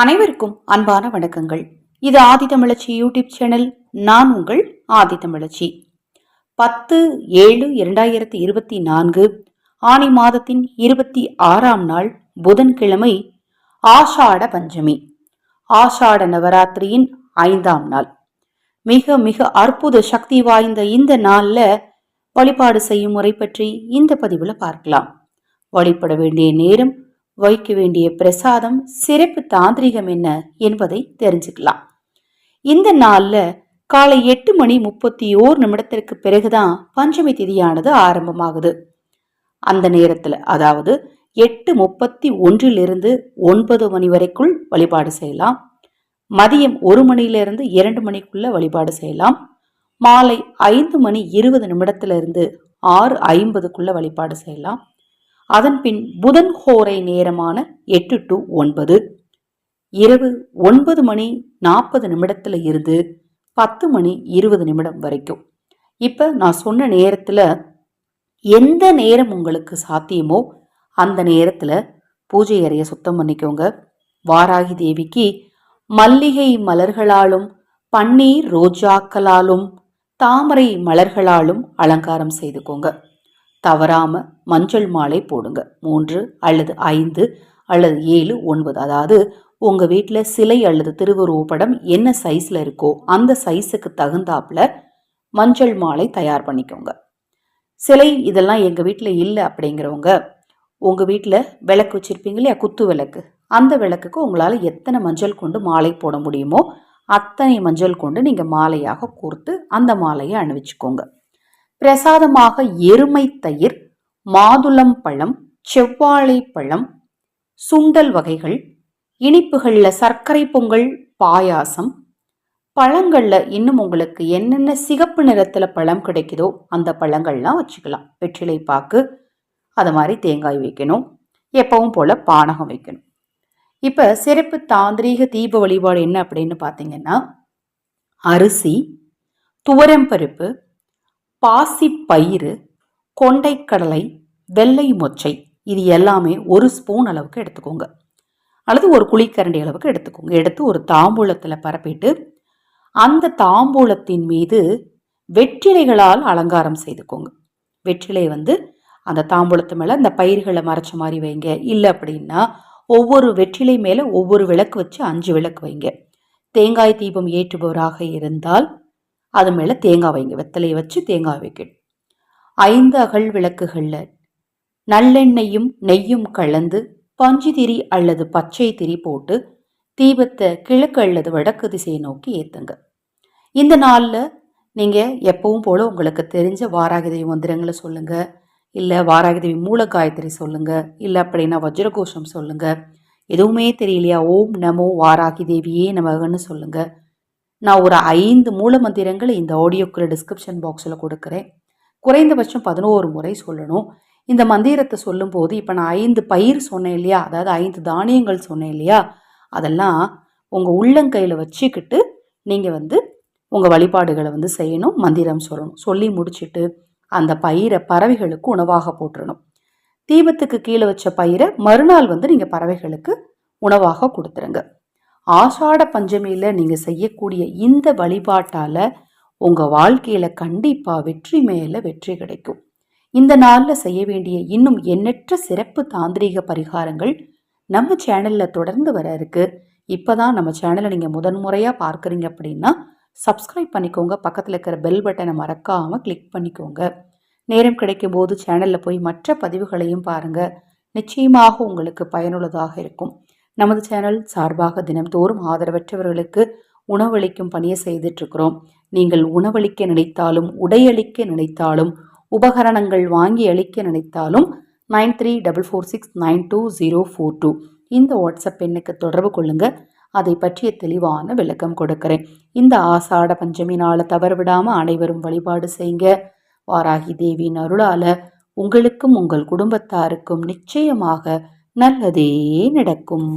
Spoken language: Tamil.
அனைவருக்கும் அன்பான வணக்கங்கள். இது ஆதித்தமிழச்சி யூடியூப் சேனல் நான் உங்கள் ஆதித்தமிழச்சி பத்து ஏழு இரண்டாயிரத்தி இருபத்தி நான்கு ஆனி மாதத்தின் இருபத்தி ஆறாம் நாள் புதன்கிழமை ஆஷாட பஞ்சமி ஆஷாட நவராத்திரியின் ஐந்தாம் நாள். மிக மிக அற்புத சக்தி வாய்ந்த இந்த நாளில் வழிபாடு செய்யும் முறை பற்றி இந்த பதிவில் பார்க்கலாம். வழிபட வேண்டிய நேரம் வைக்க வேண்டிய பிரசாதம் சிறப்பு தாந்திரிகம் என்ன என்பதை தெரிஞ்சுக்கலாம். இந்த நாளில் காலை எட்டு மணி முப்பத்தி ஓர் நிமிடத்திற்கு பிறகுதான் பஞ்சமி திதியானது ஆரம்பமாகுது. அந்த நேரத்தில் அதாவது எட்டு முப்பத்தி ஒன்றிலிருந்து ஒன்பது மணி வரைக்குள் வழிபாடு செய்யலாம். மதியம் ஒரு மணியிலிருந்து இரண்டு மணிக்குள்ள வழிபாடு செய்யலாம். மாலை ஐந்து மணி இருபது நிமிடத்திலிருந்து ஆறு ஐம்பதுக்குள்ள வழிபாடு செய்யலாம். அதன்பின் புதன் ஹோரை நேரமான எட்டு டு ஒன்பது. இரவு ஒன்பது மணி நாற்பது நிமிடத்தில் இருந்து பத்து மணி இருபது நிமிடம் வரைக்கும். இப்போ நான் சொன்ன நேரத்தில் எந்த நேரம் உங்களுக்கு சாத்தியமோ அந்த நேரத்தில் பூஜை அறையை சுத்தம் பண்ணிக்கோங்க. வாராகி தேவிக்கு மல்லிகை மலர்களாலும் பன்னீர் ரோஜாக்களாலும் தாமரை மலர்களாலும் அலங்காரம் செய்துக்கோங்க. தவறாம மஞ்சள் மாலை போடுங்க. மூன்று அல்லது ஐந்து அல்லது ஏழு ஒன்பது. அதாவது உங்கள் வீட்டில் சிலை அல்லது திருவுருவப்படம் என்ன சைஸில் இருக்கோ அந்த சைஸுக்கு தகுந்தாப்புல மஞ்சள் மாலை தயார் பண்ணிக்கோங்க. சிலை இதெல்லாம் எங்கள் வீட்டில் இல்லை அப்படிங்கிறவங்க உங்கள் வீட்டில் விளக்கு வச்சுருப்பீங்க இல்லையா? குத்து விளக்கு. அந்த விளக்குக்கு உங்களால் எத்தனை மஞ்சள் கொண்டு மாலை போட முடியுமோ அத்தனை மஞ்சள் கொண்டு நீங்கள் மாலையாக கோர்த்து அந்த மாலையை அணிவிச்சுக்கோங்க. பிரசாதமாக எருமை தயிர் மாதுளம் பழம் செவ்வாழை பழம் சுண்டல் வகைகள் இனிப்புகளில் சர்க்கரை பொங்கல் பாயாசம் பழங்களில் இன்னும் உங்களுக்கு என்னென்ன சிகப்பு நிறத்தில் பழம் கிடைக்குதோ அந்த பழங்கள்லாம் வச்சுக்கலாம். வெற்றிலை பாக்கு அது மாதிரி தேங்காய் வைக்கணும். எப்பவும் போல் பானகம் வைக்கணும். இப்போ சிறப்பு தாந்திரீக தீப வழிபாடு என்ன அப்படின்னு பார்த்தீங்கன்னா அரிசி துவரம்பருப்பு பாசிப்பயிறு கொண்டைக்கடலை வெள்ளை மொச்சை இது எல்லாமே ஒரு ஸ்பூன் அளவுக்கு எடுத்துக்கோங்க. அல்லது ஒரு குழிக்கரண்டி அளவுக்கு எடுத்துக்கோங்க. எடுத்து ஒரு தாம்பூலத்தில் பரப்பிட்டு அந்த தாம்பூலத்தின் மீது வெற்றிலைகளால் அலங்காரம் செய்துக்கோங்க. வெற்றிலை வந்து அந்த தாம்பூலத்து மேலே அந்த பயிர்களை மறைச்ச மாதிரி வைங்க. இல்லை அப்படின்னா ஒவ்வொரு வெற்றிலை மேலே ஒவ்வொரு விளக்கு வச்சு அஞ்சு விளக்கு வைங்க. தேங்காய் தீபம் ஏற்றுபவராக இருந்தால் அது மேலே தேங்காய் வைங்க வெத்தலையை வச்சு தேங்காய் வைக்கணும். ஐந்து அகல் விளக்குகளில் நல்லெண்ணெயும் நெய்யும் கலந்து பஞ்சு திரி அல்லது பச்சை திரி போட்டு தீபத்தை கிழக்கு அல்லது வடக்கு திசையை நோக்கி ஏற்றுங்க இந்த நாளில் நீங்கள் எப்பவும் போல் உங்களுக்கு தெரிஞ்ச வாராகிதேவி மந்திரங்களை சொல்லுங்கள் இல்லை வாராகிதேவி மூல காயத்ரி சொல்லுங்கள் இல்லை அப்படின்னா வஜ்ரகோஷம் சொல்லுங்கள் எதுவுமே தெரியலையா? ஓம் நமோ வாராகி தேவியே நமகன்னு சொல்லுங்கள் நான் ஒரு ஐந்து மூல மந்திரங்களை இந்த ஆடியோக்குள்ள டிஸ்கிரிப்ஷன் பாக்ஸில் கொடுக்குறேன். குறைந்தபட்சம் பதினோரு முறை சொல்லணும். இந்த மந்திரத்தை சொல்லும்போது இப்போ நான் ஐந்து பயிர் சொன்னேன் இல்லையா? அதாவது ஐந்து தானியங்கள் சொன்னேன் இல்லையா? அதெல்லாம் உங்கள் உள்ளங்கையில் வச்சுக்கிட்டு நீங்கள் வந்து உங்கள் வழிபாடுகளை வந்து செய்யணும் மந்திரம் சொல்லணும். சொல்லி முடிச்சுட்டு அந்த பயிரை பறவைகளுக்கு உணவாக போட்டுடணும் தீபத்துக்கு கீழே வச்ச பயிரை மறுநாள் வந்து நீங்கள் பறவைகளுக்கு உணவாக கொடுத்துருங்க. ஆஷாட பஞ்சமியில் நீங்கள் செய்யக்கூடிய இந்த வழிபாட்டால் உங்கள் வாழ்க்கையில் கண்டிப்பாக வெற்றி மேலே வெற்றி கிடைக்கும். இந்த நாளில் செய்ய வேண்டிய இன்னும் எண்ணற்ற சிறப்பு தாந்திரீக பரிகாரங்கள் நம்ம சேனலில் தொடர்ந்து வர இருக்கு. இப்போ தான் நம்ம சேனலை நீங்கள் முதன்முறையாக பார்க்குறீங்க அப்படின்னா சப்ஸ்கிரைப் பண்ணிக்கோங்க. பக்கத்தில் இருக்கிற பெல் பட்டனை மறக்காமல் கிளிக் பண்ணிக்கோங்க. நேரம் கிடைக்கும் போது சேனலில் போய் மற்ற பதிவுகளையும் பாருங்கள் நிச்சயமாக உங்களுக்கு பயனுள்ளதாக இருக்கும். நமது சேனல் சார்பாக தினம்தோறும் ஆதரவற்றவர்களுக்கு உணவளிக்கும் பணியை செய்துட்ருக்கிறோம் நீங்கள் உணவளிக்க நினைத்தாலும் உடையளிக்க நினைத்தாலும் உபகரணங்கள் வாங்கி அளிக்க நினைத்தாலும் nine three double four six nine two zero four two. இந்த வாட்ஸ்அப் எண்ணுக்கு தொடர்பு கொள்ளுங்கள் அதை பற்றிய தெளிவான விளக்கம் கொடுக்கிறேன். இந்த ஆசாட பஞ்சமி நாளை தவறு விடாமல் அனைவரும் வழிபாடு செய்யுங்க வாராகி தேவியின் அருளால உங்களுக்கும் உங்கள் குடும்பத்தாருக்கும் நிச்சயமாக நல்லதே நடக்கும்.